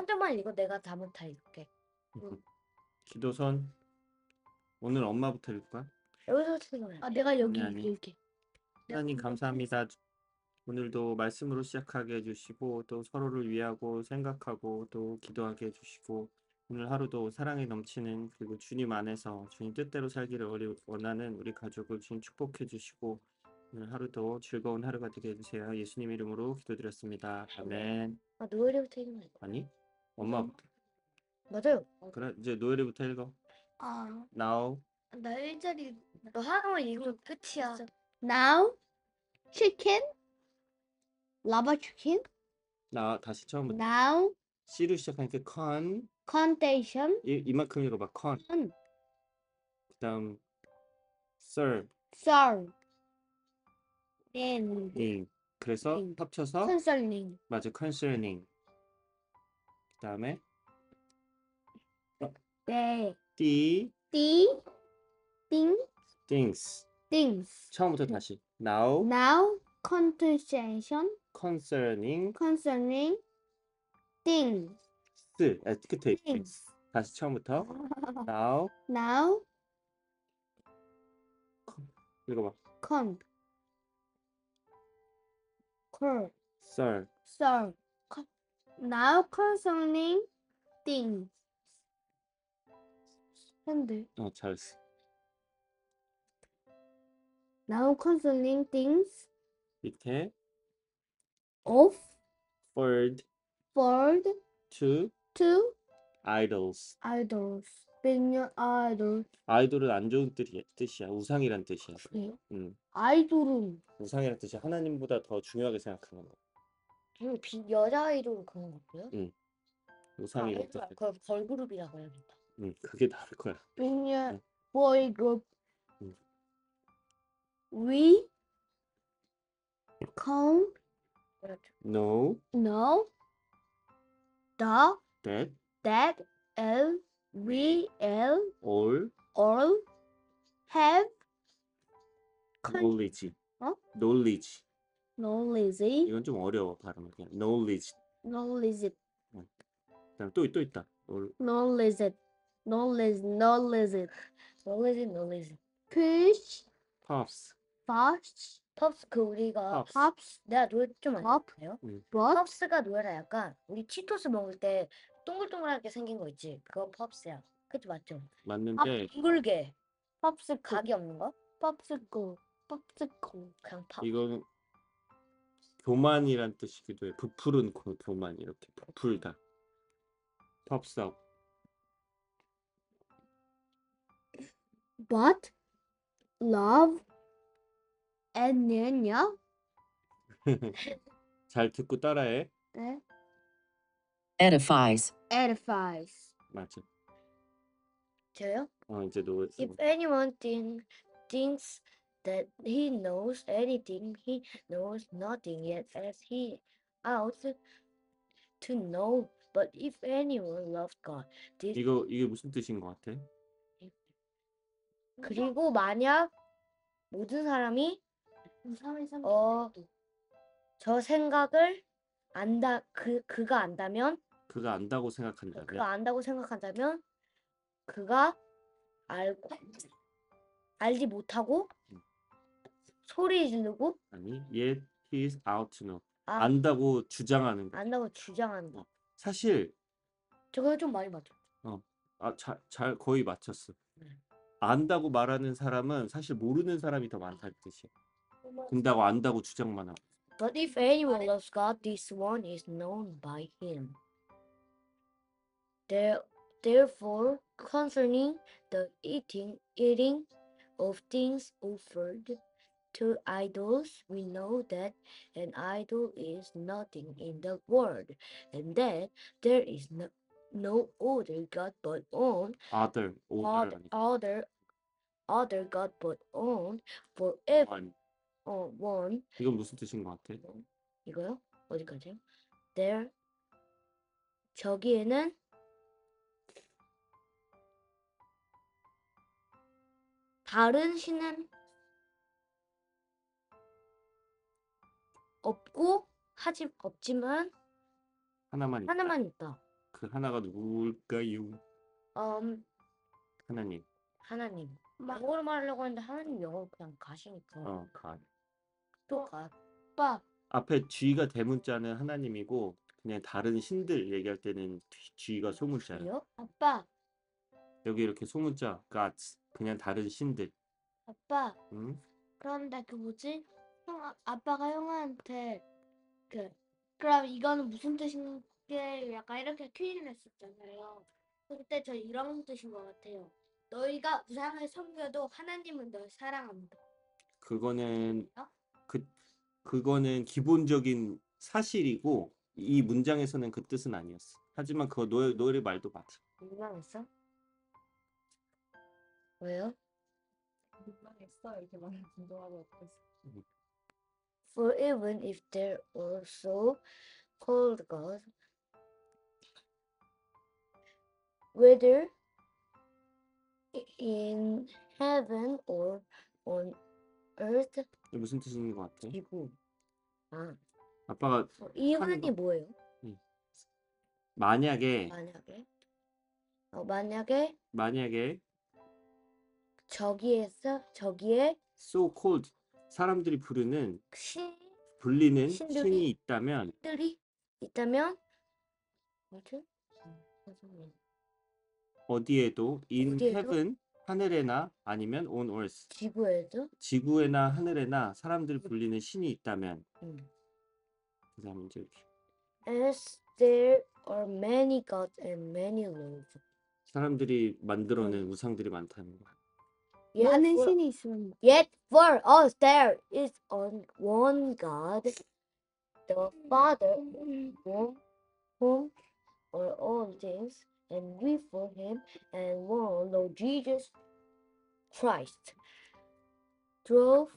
한 줄만 읽어. 내가 다못 다 읽게. 기도선 오늘 엄마부터 읽을 거야? 여기서 읽어야 아 내가 여기 아니, 아니. 읽을게. 하나님 감사합니다. 오늘도 말씀으로 시작하게 해주시고 또 서로를 위하고 생각하고 또 기도하게 해주시고 오늘 하루도 사랑이 넘치는 그리고 주님 안에서 주님 뜻대로 살기를 어리- 원하는 우리 가족을 주님 축복해 주시고 오늘 하루도 즐거운 하루가 되게 해주세요. 예수님 이름으로 기도드렸습니다. 아멘. 아 노엘이부터 읽으면 돼. 아니 엄마부터 맞아요. 그래 이제 노엘이부터 읽어. 아, Now 나 일자리. 너 하나만 읽으면 끝이야. Now, chicken, lava chicken. 나 다시 처음부터 Now, C로 시작하니까 con contation, 이, 이만큼 읽어봐 con con, 그다음 sir serve, and ing 그래서 ing. 합쳐서 concerning. 맞아 concerning 그 다음에 네, the the, thing, things things. 처음부터 다시 now Now, conversation concerning concerning things. 아, 끝에 things. 다시 처음부터 now Now, 읽어봐 con, cur, sir serve. Con- Now concerning things. 현대. 어 잘했어 Now concerning things 밑에 of forward forward to to idols idols. 백년 아이돌. 아이돌은 안 좋은 뜻이, 뜻이야 우상이란 뜻이야 그래요? 음, 아이돌은 우상이란 뜻이 하나님보다 더 중요하게 생각하는 거 음, 비 여자 아이돌 그런 거고요. 우상이 아, 어떻게 그걸 걸그룹이라고 해야겠다. 음, 그게 다를 거야 백년 응. boy group. 응. We come 그렇죠. know know the that that L we L all all have knowledge 어? knowledge knowledge 이건 좀 어려워 발음이 그냥 knowledge knowledge 그다음 또, 또 있다 all- knowledge knowledge knowledge 놀래지 놀래지. push puffs fast 펍스 그 우리가 puffs pops 내가 노래 좀팝 알아요? what 펍스가 노래라 약간 우리 치토스 먹을 때 동글동글하게 생긴 거 있지? 그거 펍스야. 그치 맞죠? 맞는데 둥글게 popsicle 각이 없는 거? popsicle popsicle 그냥 팝. 이거는 교만이란 뜻이기도 해 부풀은 고- 교만 이렇게 부풀다 up but love and 년요 잘 듣고 따라해 네 edifies, edifies 맞아 저요? 어 이제 노래 If anyone think, thinks that he knows anything, he knows nothing yet as he ought to know. But if anyone loves God, this 이거 이게 무슨 뜻인 것 같아? 그리고 만약 모든 사람이 어, 저 생각을 안다 그 그가 안다면 그가 안다고 그가 생각한다면 안다고 생각한다면 그가 알고 알지 못하고 음. 소리 지르고 아니 yet he is out to know 아, 안다고 주장하는 거 안다고 주장한다. 사실 저거 좀 많이 맞죠. 아, 잘, 잘 거의 맞췄어 네. 안다고 말하는 사람은 사실 모르는 사람이 더 많다는 뜻이야 근다고 안다고 주장만 하고 But if anyone loves God, this one is known by him. There, therefore, concerning the eating, eating of things offered to idols, we know that an idol is nothing in the world, and that there is no, no other God but one, other other, order other, other God but one, forever, one uh, one. 이건 무슨 뜻인 것 같아? 이거요? 어디까지요? There 저기에는 다른 신은 없고 하지 없지만 하나만 있다 하나만 있다. 그 하나가 누굴까요? 음, 하나님. 하나님. 마- 영어로 말하려고 했는데 하나님 영어 그냥 가시니까. 어, 가. 또 가. 아빠 앞에 G가 대문자는 하나님이고 그냥 다른 신들 얘기할 때는 G가 소문자야. 그래요? 아빠 여기 이렇게 소문자 gods 그냥 다른 신들. 아빠 응? 그런데 그 뭐지 형 아- 아빠가 형한테 그 그럼 이거는 무슨 뜻인 게 약간 이렇게 퀴즈를 했었잖아요 그때 저 이런 뜻인 것 같아요 너희가 우상을 섬겨도 하나님은 널 사랑한다 그거는 어? 그 그거는 기본적인 사실이고 이 문장에서는 그 뜻은 아니었어. 하지만 그거 노예 노예 말도 맞아. 민망했어? 왜요? 민망했어 이렇게 말을 진동하고 있어. For even if they're also called God, whether in heaven or on earth, 이게 무슨 뜻인 것 같아? 지구. 아, 아빠가 어, 이 하는 하나님 뭐예요? 만약에 만약에 어, 만약에 만약에 저기에서 저기에 so called 사람들이 부르는 신들이 불리는 신들이- 신이 있다면 있다면 뭐지? 음, 선생님. 어디에도 in 어디에도? heaven 하늘에나 아니면 on earth 지구에도 지구에나 하늘에나 사람들이 불리는 신이 있다면 음. 그 다음에 이제 이렇게 As there are many gods and many lords. 사람들이 만들어낸 우상들이 많다는 거야. Yet 많은 for, 신이 있으면 yet for us there is on one God, the Father, whom, whom are all things, and we for him, and one Lord Jesus Christ. Drove,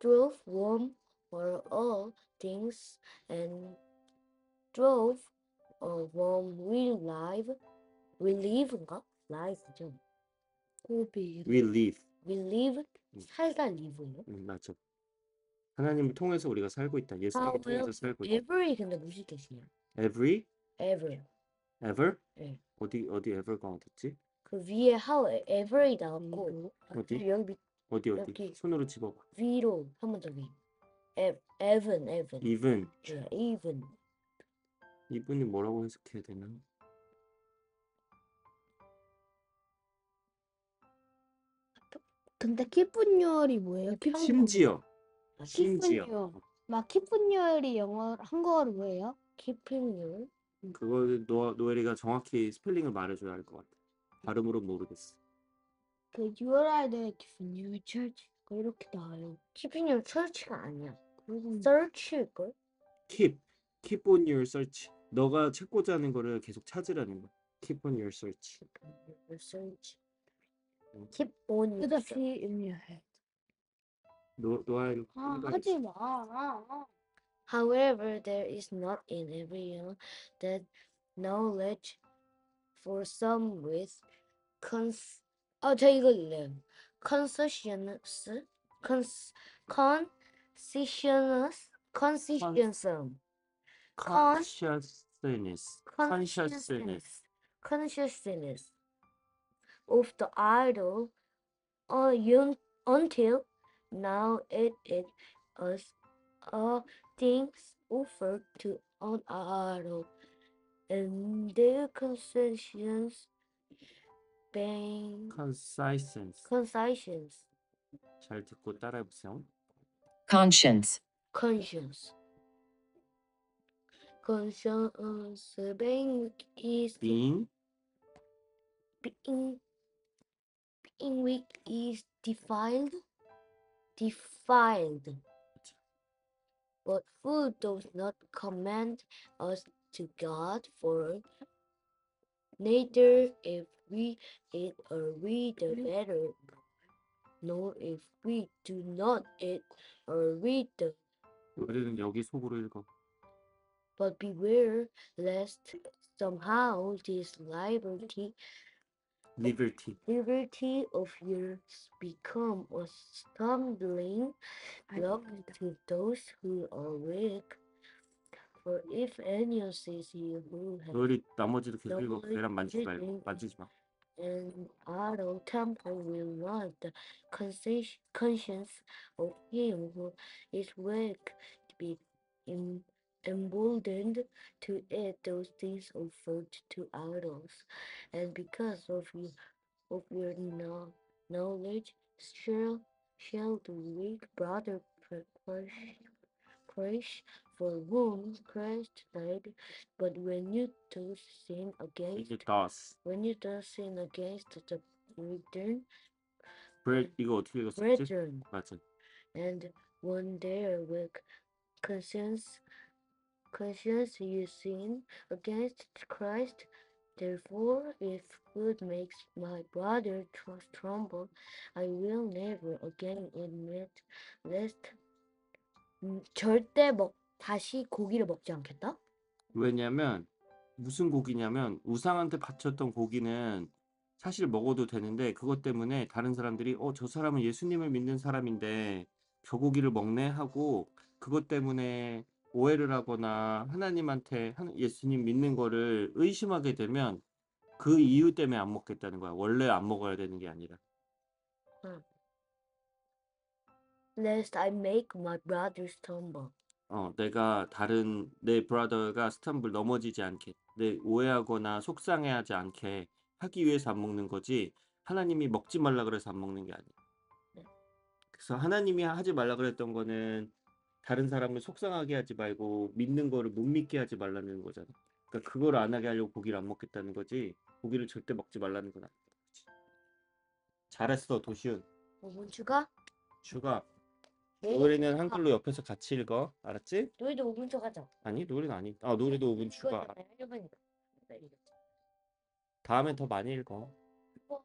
drove whom are all things, and drove of whom we live, we live인가? live죠. 고비 We live. We live 음. 살다 live요. 음, 맞아. 하나님을 통해서 우리가 살고 있다. 예수님을 아, 왜요? 통해서 살고 있다. Every 근데 무슨 뜻이냐? Every, Ever. ever? 네. 어디 어디 ever가 어딨지? 그 위에 how every 나왔고 어디? 여기 밑 어디 어디? 여기. 손으로 집어봐. 위로 한 번 더 위. ev- even even. Even. 네, even. 이분이 뭐라고 해석해야 되나? 근데 키분열이 뭐예요? 키분 심지어. 아, 심지어. 키분열 막 키분열이 영어 한국어로 뭐예요? keeping you. 그거 노 노엘이가 정확히 스펠링을 말해줘야 할 것 같아. 발음으로 모르겠어. 그 유월아이들 키분열 철치 그 이렇게 나와요. you search가 아니야. 그리고 search일 걸? Keep, keep on your search. 너가 찾고자 하는 거를 계속 찾으라는 거야. Keep on your search. search. 음. keep on your 그다 search. 키분열 노 노아일. 아 하지 마. 아, 아. However, there is not in everyone that knowledge for some with cons. 어, 저 이거 읽래요. Conscience, cons, conscientious, conscientious, Con- Consciousness. Consciousness. consciousness of the idol uh, un- until now it is as a things offered to an idol and their concessions being Conscience. conscience 잘 듣고 따라해 보세요. conscience, conscience conscience being is Being being being weak is defiled defiled but who does not commend us to God for neither if we eat or read the better nor if we do not eat or read the 우리는 여기 속으로 읽어. but beware lest somehow this liberty Liberty. liberty of yours become a stumbling block 알겠습니다. to those who are weak. For if anyone sees you who has 너희 나머지도 계속 읽어. 너희 계란 만지지 이제 말고 음. 만지지 마. an idle temple will not the consci- conscience of him who is weak be em- emboldened to eat those things offered to idols, and because of you of your kno- knowledge shall shall the weak brother per- perish perish for whom Christ died, but when you do sin against 이게 does. when you do sin against the brethren, bread 이거 어떻게 읽었었지? brethren, 맞아. and when their weak conscience, conscience you sin against Christ, therefore, if food makes my brother tr- tremble, I will never again admit lest 음, 절대 먹 다시 고기를 먹지 않겠다. 왜냐면 무슨 고기냐면 우상한테 바쳤던 고기는 사실 먹어도 되는데 그것 때문에 다른 사람들이 어 저 사람은 예수님을 믿는 사람인데 저 고기를 먹네 하고 그것 때문에 오해를 하거나 하나님한테 한- 예수님 믿는 거를 의심하게 되면 그 이유 때문에 안 먹겠다는 거야. 원래 안 먹어야 되는 게 아니라. Lest I make my brother stumble. 어, 내가 다른 내 브라더가 스탬블 넘어지지 않게, 내 오해하거나 속상해하지 않게 하기 위해서 안 먹는 거지. 하나님이 먹지 말라 그래서 안 먹는 게 아니야. 네. 그래서 하나님이 하지 말라 그랬던 거는 다른 사람을 속상하게 하지 말고 믿는 거를 못 믿게 하지 말라는 거잖아. 그러니까 그걸 안 하게 하려고 고기를 안 먹겠다는 거지. 고기를 절대 먹지 말라는 건 아니야. 잘했어, 도시훈. 5분 추가? 네. 노래는 한글로 옆에서 같이 읽어. 알았지? 너희도 5분 추가죠? 아니, 노래는 아니. 아, 노래도 5분 추가. 이거잖아요. 1분이니까. 다음엔 더 많이 읽어. 그거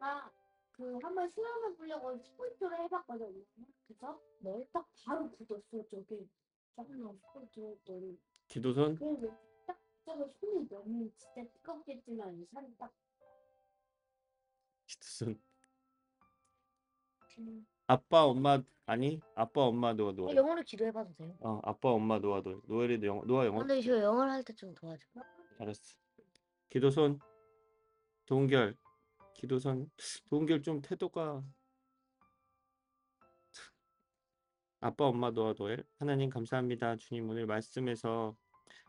나 그 한번 시험해 보려고 스포츠를 해봤거든요. 그래서 뭘? 딱 바로 굳었어 저기 짝나 스포츠 기도선? 그래서 딱 저거 손이 너무 진짜 뜨겁겠지만 살이 딱. 기도선? 음, 아빠 엄마 아니? 아빠 엄마 노아 노아. 영어로 기도해봐도 돼요? 어 아빠 엄마 노아 노아. 노엘이도 영어 노아 영어? 근데 저 영어를 할 때 좀 도와줘. 알았어. 기도선? 동결 기도선 동결 좀 태도가 아빠 엄마 노아 노엘 하나님 감사합니다 주님 오늘 말씀에서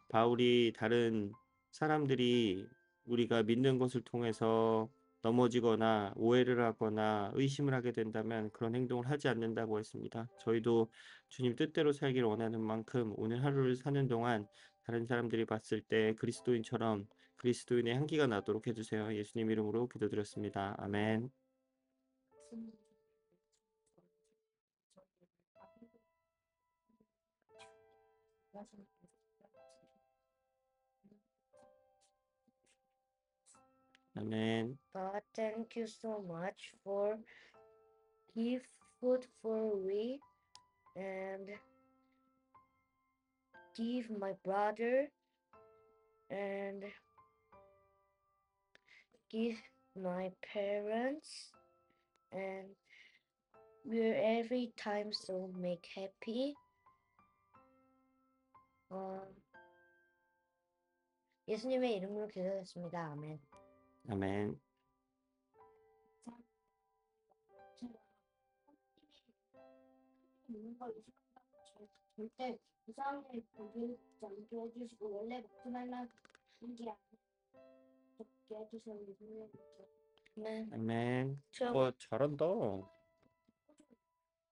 바울이 다른 사람들이 우리가 믿는 것을 통해서 넘어지거나 오해를 하거나 의심을 하게 된다면 그런 행동을 하지 않는다고 했습니다. 저희도 주님 뜻대로 살기를 원하는 만큼 오늘 하루를 사는 동안 다른 사람들이 봤을 때 그리스도인처럼 그리스도인의 향기가 나도록 해주세요. 예수님 이름으로 기도드렸습니다. 아멘. 아멘. God, thank you so much for give food for we and give my brother and give my parents and we're every time so make happy. 어, 예수님의 이름으로 기도했습니다. 아멘. 아멘. 있는 걸 의식한다고 절대 이상하게 고기를 먹지 않게 해주시고 원래 먹지 말라는 게 아니게 해주세요. 예수님. 아멘. 아멘. 저어 잘한다.